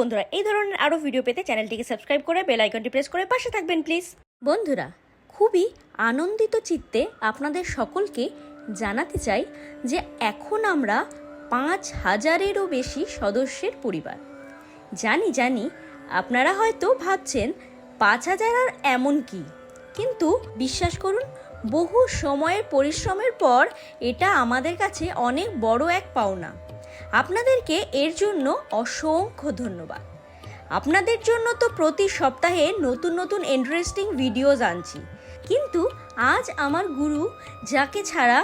বন্ধুরা, এই ধরনের আরও ভিডিও পেতে চ্যানেলটিকে সাবস্ক্রাইব করে বেল আইকনটি প্রেস করে পাশে থাকবেন প্লিজ বন্ধুরা, খুবই আনন্দিত চিত্তে আপনাদের সকলকে জানাতে চাই যে এখন আমরা পাঁচ হাজারেরও বেশি সদস্যের পরিবার। জানি জানি, আপনারা হয়তো ভাবছেন, পাঁচ হাজার আর এমন কি? কিন্তু বিশ্বাস করুন, বহু সময়ের পরিশ্রমের পর এটা আমাদের কাছে অনেক বড় এক পাওনা। আপনাদেরকে এর জন্য অসংখ্য ধন্যবাদ। আপনাদের জন্য তো প্রতি সপ্তাহে নতুন নতুন ইন্টারেস্টিং ভিডিওজ আনছি। কিন্তু আজ আমার গুরু, যাকে ছাড়া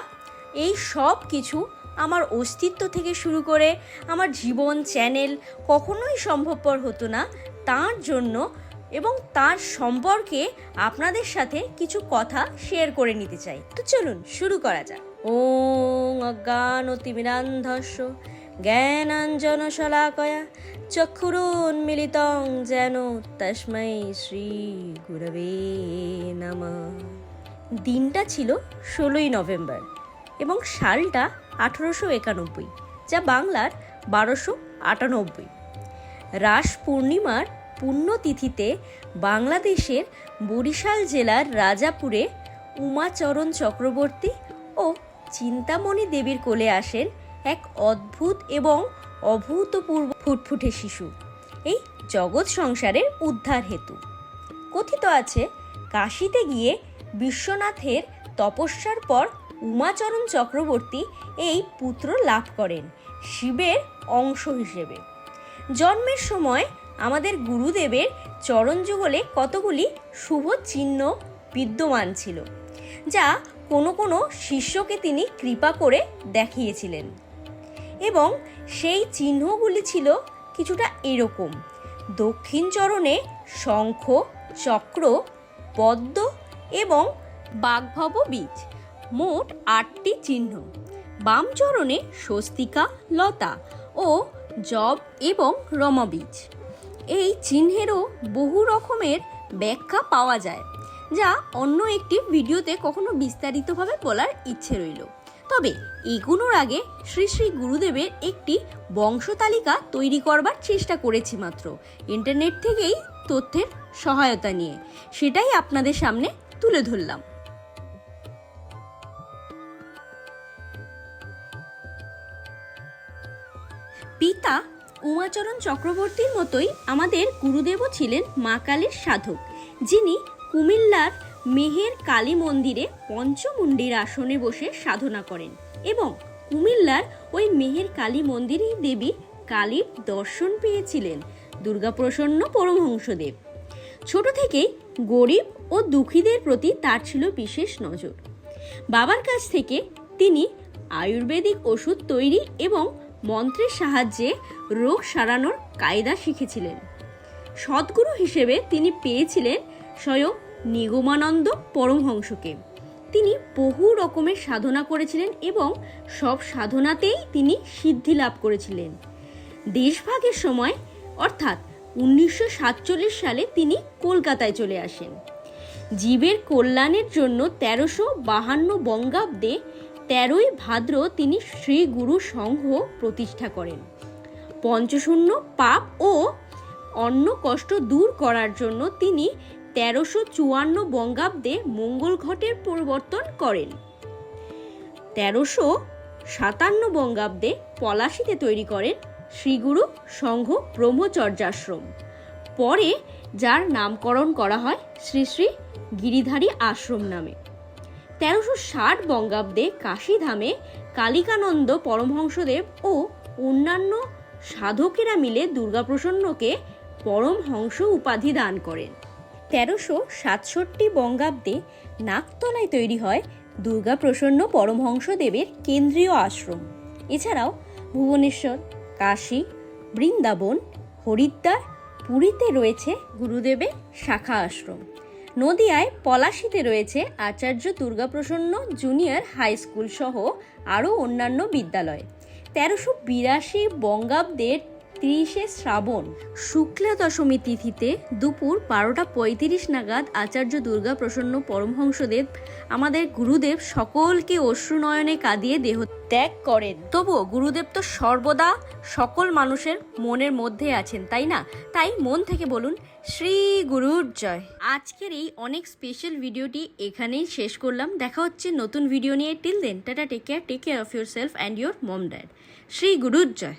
এই সব কিছু আমার অস্তিত্ব থেকে শুরু করে আমার জীবন চ্যানেল কখনোই সম্ভবপর হতো না, তার জন্য এবং তার সম্পর্কে আপনাদের সাথে কিছু কথা শেয়ার করে নিতে চাই। তো চলুন, শুরু করা যাক। ওং অজ্ঞান অতিমিরান্ধস্য জ্ঞানাঞ্জন শলাকয়া চক্ষুরুন্মিলিতং যেন তস্মৈ শ্রী গুরবে নমঃ। দিনটা ছিল ষোলোই নভেম্বর এবং সালটা আঠারোশো একানব্বই, যা বাংলার বারোশো আটানব্বই। রাস পূর্ণিমার পুণ্যতিথিতে বাংলাদেশের বরিশাল জেলার রাজাপুরে উমাচরণ চক্রবর্তী ও চিন্তামণি দেবীর কোলে আসেন এক অদ্ভুত এবং অভূতপূর্ব ফুটফুটে শিশু। এই জগৎ সংসারের উদ্ধার হেতু। কথিত আছে, কাশিতে গিয়ে বিশ্বনাথের তপস্যার পর উমাচরণ চক্রবর্তী এই পুত্র লাভ করেন, শিবের অংশ হিসেবে। জন্মের সময় আমাদের গুরুদেবের চরণ যুগলে কতগুলি শুভ চিহ্ন বিদ্যমান ছিল, যা কোনো কোনো শিষ্যকে তিনি কৃপা করে দেখিয়েছিলেন। এবং সেই চিহ্নগুলি ছিল কিছুটা এরকম। দক্ষিণ চরণে শঙ্খ, চক্র, পদ্ম এবং বাঘভব বীজ, মোট আটটি চিহ্ন। বাম চরণে স্বস্তিকা, লতা ও জব এবং রমবীজ। এই চিহ্নেরও বহু রকমের ব্যাখ্যা পাওয়া যায়, যা অন্য একটি ভিডিওতে কখনো বিস্তারিতভাবে বলার ইচ্ছে রইল। তবে এগুলোর আগে শ্রী শ্রী গুরুদেবের একটি বংশতালিকা তৈরি করবার চেষ্টা করেছি মাত্র। ইন্টারনেট থেকেই তথ্যের সহায়তা নিয়ে। সেটাই আপনাদের সামনে তুলে ধরলাম। পিতা উমাচরণ চক্রবর্তীর মতোই আমাদের গুরুদেবও ছিলেন মা কালীর সাধক, যিনি কুমিল্লার মেহের কালী মন্দিরে পঞ্চমুণ্ডির আসনে বসে সাধনা করেন এবং কুমিল্লার ওই মেহের কালী মন্দিরেই দেবী কালীর দর্শন পেয়েছিলেন দুর্গাপ্রসন্ন পরমহংসদেব। ছোট থেকেই গরিব ও দুঃখীদের প্রতি তার ছিল বিশেষ নজর। বাবার কাছ থেকে তিনি আয়ুর্বেদিক ওষুধ তৈরি এবং মন্ত্রের সাহায্যে রোগ সারানোর কায়দা শিখেছিলেন। সদ্গুরু হিসেবে তিনি পেয়েছিলেন স্বয়ং নিগমানন্দ পরমহংসকে। তিনি বহু রকমের সাধনা করেছিলেন এবং সব সাধনাতেই তিনি সিদ্ধি লাভ করেছিলেন। দেশভাগের সময়, অর্থাৎ উনিশশো সাতচল্লিশ সালে তিনি কলকাতায় চলে আসেন। জীবের কল্যাণের জন্য তেরোশো বাহান্ন বঙ্গাব্দে তেরোই ভাদ্র তিনি শ্রী গুরু সংঘ প্রতিষ্ঠা করেন। পঞ্চশূন্য পাপ ও অন্য কষ্ট দূর করার জন্য তিনি তেরোশো চুয়ান্ন বঙ্গাব্দে মঙ্গল ঘটের পরিবর্তন করেন। তেরোশো সাতান্ন বঙ্গাব্দে পলাশিতে তৈরি করেন শ্রীগুরু সংঘ ব্রহ্মচর্যাশ্রম। পরে যার নামকরণ করা হয় শ্রী শ্রী গিরিধারী আশ্রম নামে। তেরোশো ষাট বঙ্গাব্দে কাশীধামে কালিকানন্দ পরমহংসদেব ও অন্যান্য সাধকেরা মিলে দুর্গাপ্রসন্নকে পরমহংস উপাধি দান করেন। তেরোশো সাতষট্টি বঙ্গাব্দে নাকতলায় তৈরি হয় দুর্গা দুর্গাপ্রসন্ন পরমহংসদেবের কেন্দ্রীয় আশ্রম। এছাড়াও ভুবনেশ্বর, কাশী, বৃন্দাবন, হরিদ্বার, পুরীতে রয়েছে গুরুদেবের শাখা আশ্রম। নদিয়ায় পলাশিতে রয়েছে Acharya Durgaprasanna junior high school সহ আরও অন্যান্য বিদ্যালয়। তেরোশো বিরাশি বঙ্গাব্দের তিরিশে শ্রাবণ। শুক্লা দশমী তিথিতে দুপুর বারোটা পঁয়ত্রিশ নাগাদ আচার্য দুর্গা প্রসন্ন পরমহংসদেব আমাদের গুরুদেব সকলকে অশ্রুনয়নে কাঁদিয়ে দেহ ত্যাগ করেন। তবুও গুরুদেব তো সর্বদা সকল মানুষের মনের মধ্যে আছেন, তাই না? তাই মন থেকে বলুন, শ্রী গুরুর জয়। আজকের এই অনেক স্পেশাল ভিডিওটি এখানেই শেষ করলাম। দেখা হচ্ছে নতুন ভিডিও নিয়ে। Till then tata take care take care of yourself and your mom dad Shri গুরুর জয়।